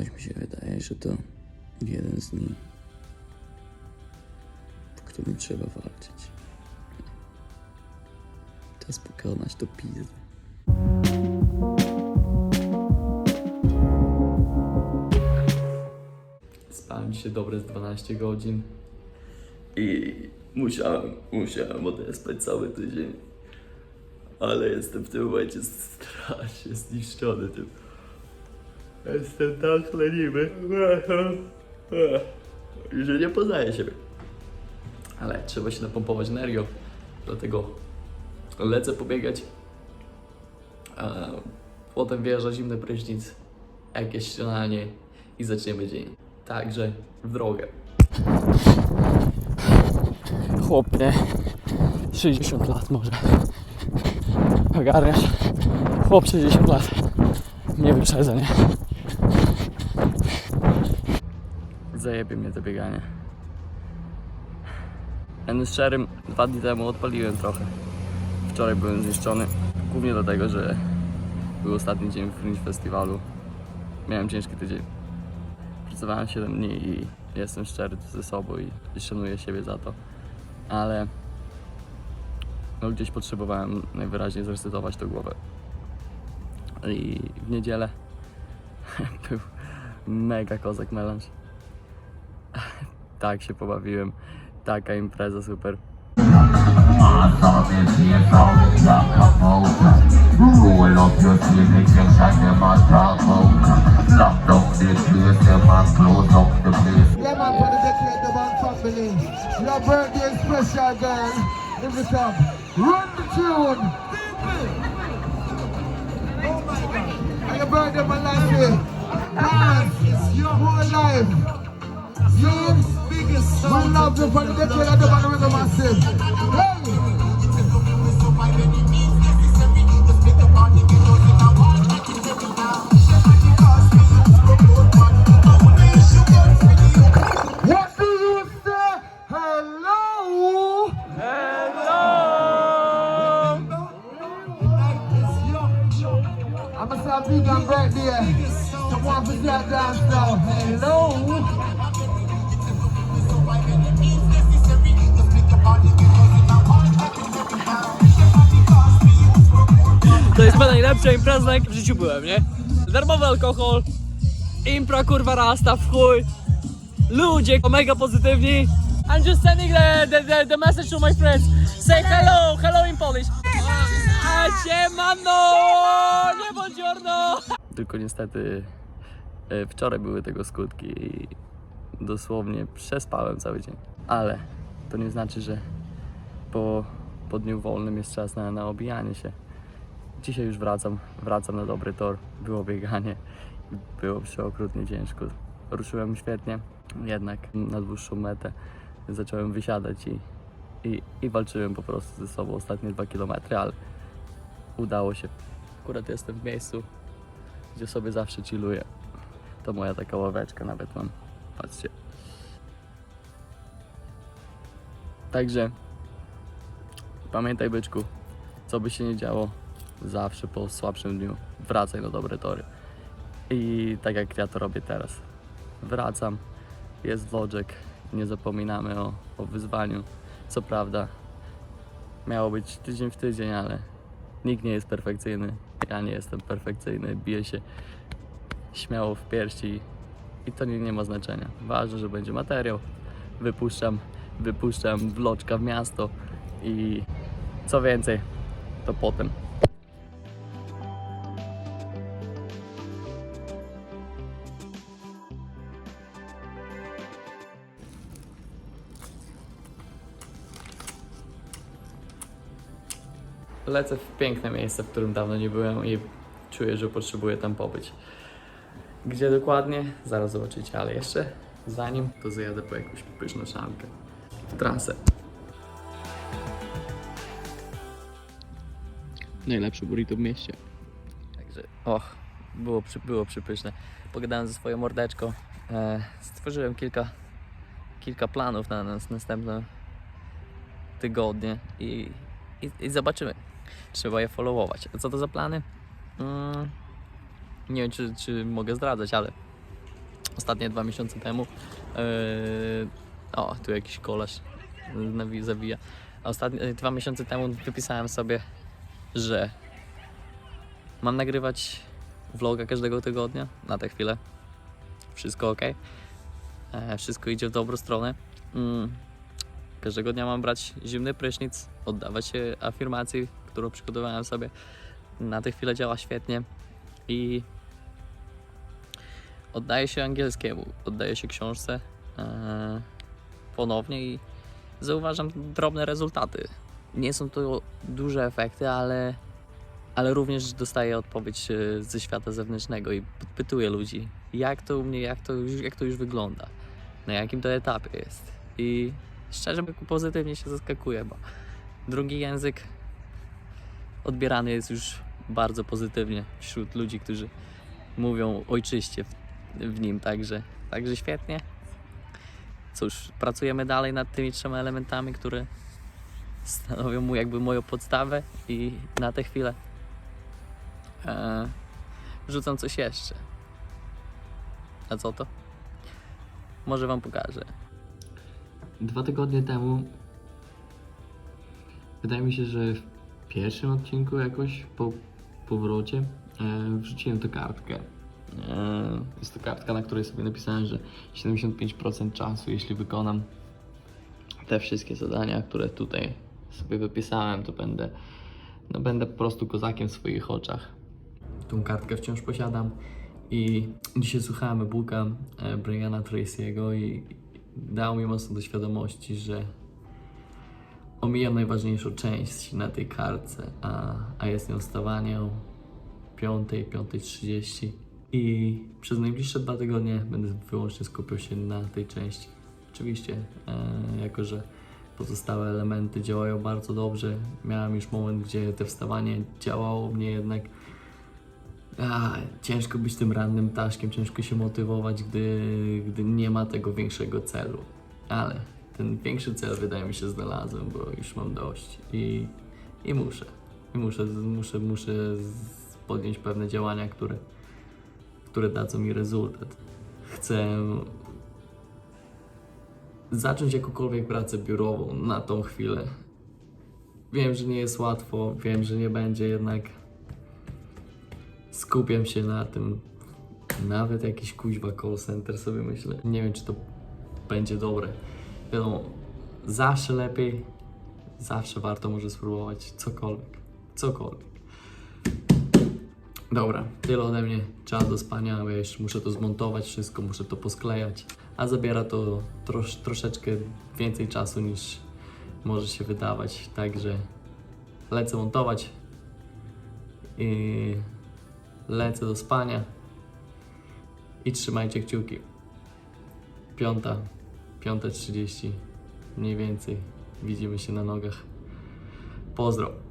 Coś mi się wydaje, że to jeden z dni, w którym trzeba walczyć. Czas pokonać to pizdę. Spałem dzisiaj dobre z 12 godzin i musiałem, musiałem odespać cały tydzień. Ale jestem w tym momencie strasznie zniszczony tym. Jestem tak leniwy, że nie poznaję siebie. Ale trzeba się napompować energią, dlatego lecę pobiegać. A potem wjeżdża zimny prysznic, jakieś śniadanie i zaczniemy dzień. Także w drogę. Chłopie, 60 lat może. Ogarniasz? Chłop 60 lat. Nie wyprzedza, nie? Zajebie mnie to bieganie. Będę szczerym, dwa dni temu odpaliłem trochę. Wczoraj byłem zniszczony. Głównie dlatego, że był ostatni dzień w Fringe Festiwalu. Miałem ciężki tydzień. Pracowałem 7 dni i jestem szczery ze sobą i szanuję siebie za to. Ale no gdzieś potrzebowałem najwyraźniej zresetować tę głowę. I w niedzielę był mega kozak melanż. Tak się pobawiłem. Taka impreza super. Your birthday. Run the tune. And your birthday, my life, Dance. Your whole life. See? We love you for the decade of the man with the massive. Hey! What do you say? Hello? Hello? I'm gonna say a big and birthday. Someone for that dance now. Hello? Najlepsza impreza, jakiej w życiu byłem, nie? Darmowy alkohol, impra kurwa rasta w chuj, ludzie mega pozytywni. I'm just sending the, the, the, the message to my friends. Say hello, hello in Polish. A siemano, nie buongiorno. Tylko niestety e, wczoraj były tego skutki i dosłownie przespałem cały dzień. Ale to nie znaczy, że po, po dniu wolnym jest czas na, na obijanie się. Dzisiaj już wracam, wracam na dobry tor. Było bieganie, było przeokrutnie ciężko. Ruszyłem świetnie, jednak na dłuższą metę zacząłem wysiadać i, i, i walczyłem po prostu ze sobą ostatnie dwa kilometry, ale udało się. Akurat jestem w miejscu, gdzie sobie zawsze chilluję. To moja taka ławeczka nawet mam. Patrzcie. Także pamiętaj byczku, co by się nie działo, zawsze po słabszym dniu wracaj na dobre tory. I tak jak ja to robię teraz. Wracam, jest vloczek, nie zapominamy o, o wyzwaniu. Co prawda, miało być tydzień w tydzień, ale nikt nie jest perfekcyjny. Ja nie jestem perfekcyjny, biję się śmiało w piersi i to nie, nie ma znaczenia. Ważne, że będzie materiał. Wypuszczam, wypuszczam vloczka w miasto i co więcej, to potem. Lecę w piękne miejsce, w którym dawno nie byłem i czuję, że potrzebuję tam pobyć. Gdzie dokładnie? Zaraz zobaczycie, ale jeszcze zanim to zajadę po jakąś pyszną szankę. W trasę. Najlepsze burrito w mieście. Także, och, było, przy, było przypyszne. Pogadałem ze swoją mordeczką. E, stworzyłem kilka, kilka planów na nas następne tygodnie i, i, i zobaczymy. Trzeba je followować. A co to za plany? Mm, nie wiem, czy, czy mogę zdradzać, ale ostatnie dwa miesiące temu. Yy, o, tu jakiś koleś zawija. Ostatnie dwa miesiące temu wypisałem sobie, że mam nagrywać vloga każdego tygodnia na tę chwilę. Wszystko ok. E, wszystko idzie w dobrą stronę. Mm. Każdego dnia mam brać zimny prysznic, oddawać się afirmacji, którą przygotowałem sobie. Na tę chwilę działa świetnie i oddaję się angielskiemu, oddaję się książce e, ponownie i zauważam drobne rezultaty. Nie są to duże efekty, ale, ale również dostaję odpowiedź e, ze świata zewnętrznego i pytuję ludzi, jak to u mnie, jak to, już- jak to już wygląda, na jakim to etapie jest. I szczerze pozytywnie się zaskakuję, bo drugi język odbierany jest już bardzo pozytywnie wśród ludzi, którzy mówią ojczyście w, w nim, także, także świetnie. Cóż, pracujemy dalej nad tymi trzema elementami, które stanowią mu jakby moją podstawę i na tę chwilę e, rzucam coś jeszcze. A co to? Może wam pokażę. Dwa tygodnie temu wydaje mi się, że pierwszym odcinku jakoś po powrocie e, wrzuciłem tę kartkę. E, jest to kartka, na której sobie napisałem, że 75% czasu, jeśli wykonam te wszystkie zadania, które tutaj sobie wypisałem, to będę, no będę po prostu kozakiem w swoich oczach. Tą kartkę wciąż posiadam i dzisiaj słuchałem e-booka e, Briana Tracy'ego i dał mi mocno do świadomości, że omijam najważniejszą część na tej kartce, a, a jest nią stawanie o 5, 5.30 i przez najbliższe dwa tygodnie będę wyłącznie skupiał się na tej części. Oczywiście, e, jako że pozostałe elementy działają bardzo dobrze, miałem już moment, gdzie te wstawanie działało mnie jednak a, ciężko być tym rannym ptaszkiem, ciężko się motywować, gdy, gdy nie ma tego większego celu. Ale ten większy cel wydaje mi się znalazłem, bo już mam dość i, i muszę. I muszę, muszę, muszę podjąć pewne działania, które, które dadzą mi rezultat. Chcę zacząć jakąkolwiek pracę biurową na tą chwilę. Wiem, że nie jest łatwo, wiem, że nie będzie jednak skupiam się na tym. Nawet jakiś kuźwa call center sobie myślę. Nie wiem, czy to będzie dobre. Wiadomo, zawsze lepiej, zawsze warto może spróbować cokolwiek. Cokolwiek. Dobra, tyle ode mnie. Czas do spania, muszę to zmontować wszystko, muszę to posklejać. A zabiera to trosz, troszeczkę więcej czasu niż może się wydawać. Także lecę montować i lecę do spania i trzymajcie kciuki. Piąta, piąta trzydzieści mniej więcej. Widzimy się na nogach. Pozdro.